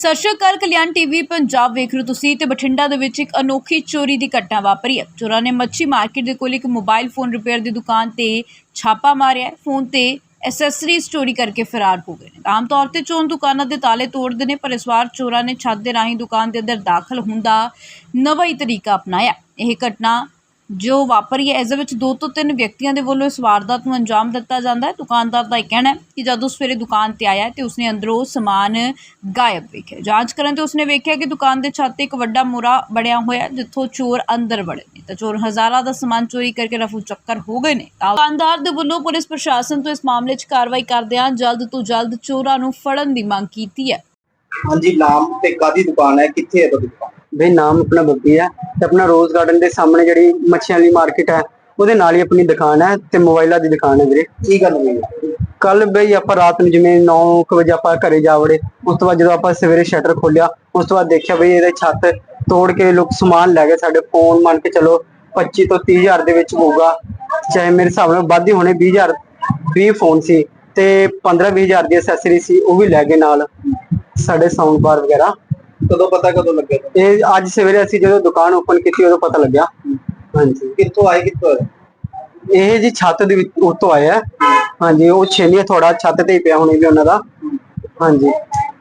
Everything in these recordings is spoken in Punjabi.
ਸਤਿ ਸ਼੍ਰੀ ਅਕਾਲ, ਕਲਿਆਣ ਟੀਵੀ ਪੰਜਾਬ ਵੇਖ ਰਹੇ ਹੋ ਤੁਸੀਂ ਤੇ ਬਠਿੰਡਾ ਦੇ ਵਿੱਚ ਇੱਕ ਅਨੋਖੀ ਚੋਰੀ ਦੀ ਘਟਨਾ ਵਾਪਰੀ ਹੈ। ਚੋਰਾਂ ਨੇ ਮੱਛੀ ਮਾਰਕੀਟ ਦੇ ਕੋਲ ਇੱਕ ਮੋਬਾਈਲ ਫੋਨ ਰਿਪੇਅਰ ਦੀ ਦੁਕਾਨ ਤੇ ਛਾਪਾ ਮਾਰਿਆ ਫੋਨ ਤੇ ਐਸੈਸਰੀਜ਼ ਚੋਰੀ ਕਰਕੇ ਫਰਾਰ ਹੋ ਗਏ ਨੇ। ਆਮ ਤੌਰ ਤੇ ਚੋਰ ਦੁਕਾਨਾਂ ਦੇ ਤਾਲੇ ਤੋੜਦੇ ਨੇ, ਪਰ ਇਸ ਵਾਰ ਚੋਰਾਂ ਨੇ ਛੱਤ ਦੇ ਰਾਹੀਂ ਦੁਕਾਨ ਦੇ ਅੰਦਰ ਦਾਖਲ ਹੋਣ ਦਾ ਨਵਾਂ ਹੀ ਤਰੀਕਾ ਅਪਣਾਇਆ। ਇਹ ਘਟਨਾ ਜੋ ਵਾਪਰੀ ਹੈ ਇਸ ਦੇ ਵਿੱਚ ਦੋ ਤੋਂ ਤਿੰਨ ਵਿਅਕਤੀਆਂ ਦੇ ਵੱਲੋਂ ਇਸ ਵਾਰਦਾਤ ਨੂੰ ਅੰਜਾਮ ਦਿੱਤਾ ਜਾਂਦਾ ਹੈ। ਦੁਕਾਨਦਾਰ ਦਾ ਇਹ ਕਹਿਣਾ ਹੈ ਕਿ ਜਦੋਂ ਸਵੇਰੇ ਦੁਕਾਨ ਤੇ ਆਇਆ ਤੇ ਉਸਨੇ ਅੰਦਰੋਂ ਸਮਾਨ ਗਾਇਬ ਵੇਖਿਆ। ਜਾਂਚ ਕਰਨ ਤੇ ਉਸਨੇ ਵੇਖਿਆ ਕਿ ਦੁਕਾਨ ਦੇ ਛੱਤ ਤੇ ਇੱਕ ਵੱਡਾ ਮੋਰਾ ਬਣਿਆ ਹੋਇਆ ਜਿੱਥੋਂ ਚੋਰ ਅੰਦਰ ਵੜੇ ਨੇ। ਤਾਂ ਚੋਰ ਹਜ਼ਾਰਾਂ ਦਾ ਸਮਾਨ ਚੋਰੀ ਕਰਕੇ ਰਫੂ ਚੱਕਰ ਹੋ ਗਏ ਨੇ। ਦੁਕਾਨਦਾਰ ਦੇ ਵੱਲੋਂ ਪੁਲਿਸ ਪ੍ਰਸ਼ਾਸਨ ਤੋਂ ਇਸ ਮਾਮਲੇ 'ਚ ਕਾਰਵਾਈ ਕਰਦਿਆਂ ਜਲਦ ਤੋਂ ਜਲਦ ਚੋਰਾਂ ਨੂੰ ਫੜਨ ਦੀ ਮੰਗ ਕੀਤੀ ਹੈ। ਹਾਂਜੀ, ਨਾਮ ਤੇ ਕਾਦੀ ਦੁਕਾਨ ਹੈ? ਕਿੱਥੇ ਹੈ ਤੁਹਾਡੀ ਦੁਕਾਨ? ਬਈ ਨਾਮ ਆਪਣਾ ਬੱਬੀ ਹੈ ਤੇ ਆਪਣਾ ਰੋਜ਼ ਗਾਰਡਨ ਦੇ ਸਾਹਮਣੇ ਜਿਹੜੀ ਮੱਛੀਆਂ ਵਾਲੀ ਮਾਰਕੀਟ ਹੈ ਉਹਦੇ ਨਾਲ ਹੀ ਆਪਣੀ ਦੁਕਾਨ ਹੈ ਤੇ ਮੋਬਾਈਲਾਂ ਦੀ ਦੁਕਾਨ ਹੈ ਵੀਰੇ। ਕੀ ਗੱਲ ਹੋਈ? ਕੱਲ ਬਈ ਆਪਾਂ ਰਾਤ ਨੂੰ ਜਿਵੇਂ 9 ਵਜੇ ਆਪਾਂ ਘਰੇ ਜਾ ਵੜੇ ਉਸ ਤੋਂ ਬਾਅਦ ਜਦੋਂ ਆਪਾਂ ਸਵੇਰੇ ਸ਼ਟਰ ਖੋਲਿਆ ਉਸ ਤੋਂ ਬਾਅਦ ਦੇਖਿਆ ਬਈ ਇਹਦੇ ਛੱਤ ਤੋੜ ਕੇ ਲੋਕ ਸਮਾਨ ਲੈ ਗਏ ਸਾਡੇ ਫੋਨ ਮੰਨ ਕੇ ਚਲੋ 25 ਤੋਂ 30 ਹਜ਼ਾਰ ਦੇ ਵਿੱਚ ਹੋਊਗਾ। ਚਾਹੇ ਮੇਰੇ ਹਿਸਾਬ ਨਾਲ ਵੱਧ ਹੀ ਹੋਣੇ 20 ਹਜ਼ਾਰ 20 ਫੋਨ ਸੀ ਤੇ 15 20 ਹਜ਼ਾਰ ਦੀ ਐਕਸੈਸਰੀ ਸੀ ਉਹ ਵੀ ਲੈ ਗਏ ਨਾਲ। ਸਾਡੇ ਸਾਊਂਡ ਬਾਰ ਵਗੈਰਾ। ਕਦੋਂ ਪਤਾ ਕਦੋਂ ਲੱਗਿਆ ਤੁਹਾਨੂੰ? ਇਹ ਅੱਜ ਸਵੇਰੇ ਅਸੀਂ ਜਦੋਂ ਦੁਕਾਨ ਓਪਨ ਕੀਤੀ ਉਦੋਂ ਪਤਾ ਲੱਗਿਆ। ਹਾਂਜੀ। ਕਿੱਥੋਂ ਆਏ ਕਿੱਥੋਂ ਆਏ? ਇਹ ਜੀ ਛੱਤ ਦੇ ਵਿੱਚ ਉੱਤੋਂ ਆਇਆ ਹੈ। ਹਾਂਜੀ ਉਹ ਛੇਲੀਆਂ ਥੋੜਾ ਛੱਤ ਤੇ ਹੀ ਪਿਆ ਹੋਣੀ ਵੀ ਉਹਨਾਂ ਦਾ। ਹਾਂਜੀ।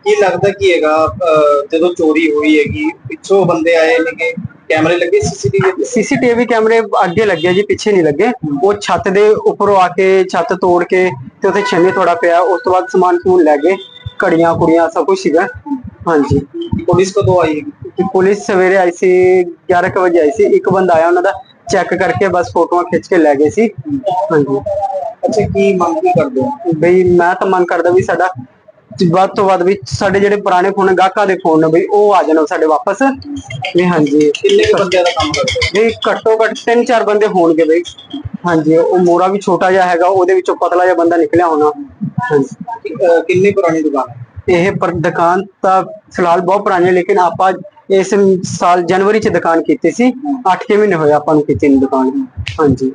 ਕੀ ਲੱਗਦਾ ਕੀ ਹੈਗਾ ਅਹ, ਜਦੋਂ ਚੋਰੀ ਹੋਈ ਹੈਗੀ ਪਿੱਛੋਂ ਬੰਦੇ ਆਏ ਨੇ ਕਿ ਕੈਮਰੇ ਲੱਗੇ ਸੀਸੀਟੀਵੀ ਤੇ? ਸੀਸੀਟੀਵੀ ਕੈਮਰੇ ਅੱਗੇ ਲੱਗੇ ਜੀ ਪਿੱਛੇ ਨਹੀਂ ਲੱਗੇ। ਉਹ ਛੱਤ ਦੇ ਉੱਪਰੋਂ ਆ ਕੇ ਛੱਤ ਤੋੜ ਕੇ ਤੇ ਉੱਥੇ ਛੇਲੀ ਥੋੜਾ ਪਿਆ। ਉਸ ਤੋਂ ਬਾਅਦ ਸਮਾਨ ਸਮੂਨ ਲੈ ਗਏ। ਘੜੀਆਂ ਕੁੜੀਆਂ ਸਭ ਕੁਝ ਸੀਗਾ। ਹਾਂਜੀ। ਪੁਲਿਸ ਕਦੋਂ ਆਈ ਤੇ ਪੁਲਿਸ ਸਵੇਰੇ ਆਈ ਸੀ 11 ਕੁ ਵਜੇ ਆਈ ਸੀ। ਇੱਕ ਬੰਦਾ ਆਇਆ ਉਹਨਾਂ ਦਾ ਚੈੱਕ ਕਰਕੇ ਬਸ ਫੋਟੋਆਂ ਖਿੱਚ ਕੇ ਲੈ ਗਏ ਸੀ। ਹਾਂਜੀ। ਅੱਛਾ ਕੀ ਮੰਗ ਕੀ ਕਰਦੇ ਹੋ? ਬਈ ਮੈਂ ਤਾਂ ਮੰਗ ਕਰਦਾ ਵੀ ਸਾਡਾ ਵੱਧ ਤੋਂ ਵੱਧ ਵੀ ਸਾਡੇ ਜਿਹੜੇ ਪੁਰਾਣੇ ਫੋਨ ਗਾਹਕਾਂ ਦੇ ਫੋਨ ਨੇ ਬਈ ਉਹ ਆ ਜਾਣ ਸਾਡੇ ਵਾਪਸ। ਵੀ ਹਾਂਜੀ। ਕਿੰਨੇ ਬੰਦਿਆਂ ਦਾ ਕੰਮ ਕਰਦੇ ਵੀ ਘੱਟੋ ਘੱਟ ਤਿੰਨ ਚਾਰ ਬੰਦੇ ਹੋਣਗੇ ਬਈ। ਹਾਂਜੀ ਉਹ ਮੋਰਾ ਵੀ ਛੋਟਾ ਜਿਹਾ ਹੈਗਾ ਉਹਦੇ ਵਿੱਚੋਂ ਪਤਲਾ ਜਿਹਾ ਬੰਦਾ ਨਿਕਲਿਆ ਹੋਣਾ। ਕਿੰਨੀ ਪੁਰਾਣੀ ਦੁਕਾਨ ਹੈ? ਇਹ ਪਰ ਦੁਕਾਨ ਤਾਂ ਫਿਲਹਾਲ ਬਹੁਤ ਪੁਰਾਣੀ ਹੈ, ਲੇਕਿਨ ਆਪਾਂ ਇਸ ਸਾਲ ਜਨਵਰੀ ਚ ਦੁਕਾਨ ਕੀਤੀ ਸੀ। 8 ਮਹੀਨੇ ਹੋਏ ਆਪਾਂ ਨੂੰ ਕੀਤੀ ਨੂੰ ਦੁਕਾਨ। ਹਾਂਜੀ।